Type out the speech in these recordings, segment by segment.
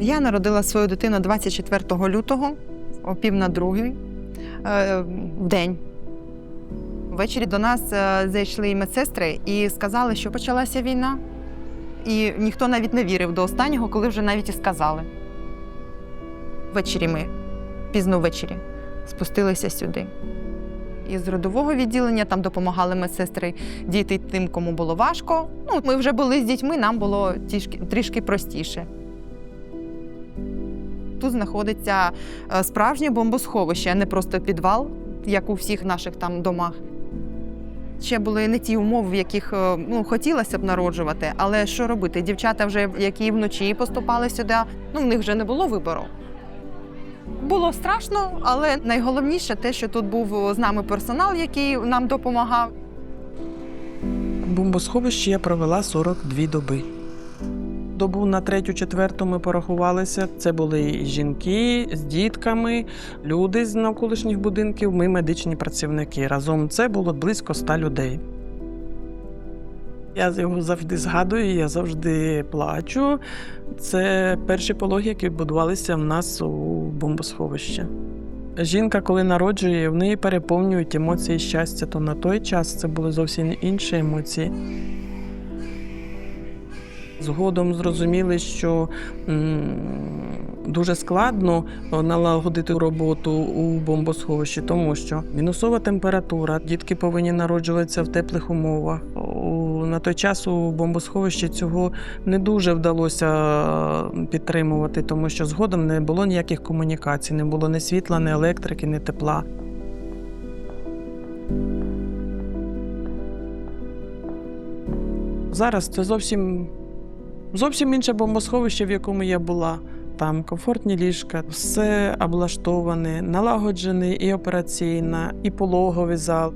Я народила свою дитину 24 лютого о пів на другий е, день. Ввечері до нас е, зайшли медсестри і сказали, що почалася війна. І ніхто навіть не вірив до останнього, коли вже навіть і сказали. Ввечері ми, пізно ввечері, спустилися сюди. Із родового відділення там допомагали медсестри діти тим, кому було важко. Ну, ми вже були з дітьми, нам було трішки простіше. Тут знаходиться е, справжнє бомбосховище, а не просто підвал, як у всіх наших там домах. Ще були не ті умови, в яких е, ну, хотілося б народжувати, але що робити? Дівчата, вже, які вночі поступали сюди, ну, в них вже не було вибору. Було страшно, але найголовніше те, що тут був з нами персонал, який нам допомагав. В бомбосховищі я провела 42 доби. Добу на третю-четверту ми порахувалися. Це були жінки з дітками, люди з навколишніх будинків, ми медичні працівники. Разом це було близько ста людей. Я його завжди згадую, я завжди плачу. Це перші пологи, які будувалися в нас у бомбосховищі. Жінка, коли народжує, в неї переповнюють емоції щастя, то на той час це були зовсім інші емоції. Згодом зрозуміли, що дуже складно налагодити роботу у бомбосховищі, тому що мінусова температура, дітки повинні народжуватися в теплих умовах. На той час у бомбосховищі цього не дуже вдалося підтримувати, тому що згодом не було ніяких комунікацій, не було ні світла, ні електрики, ні тепла. Зараз це зовсім, зовсім інше бомбосховище, в якому я була. Там комфортні ліжка, все облаштоване, налагоджений і операційна, і пологовий зал.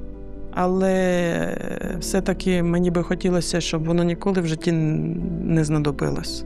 Але все-таки мені би хотілося, щоб воно ніколи в житті не знадобилось.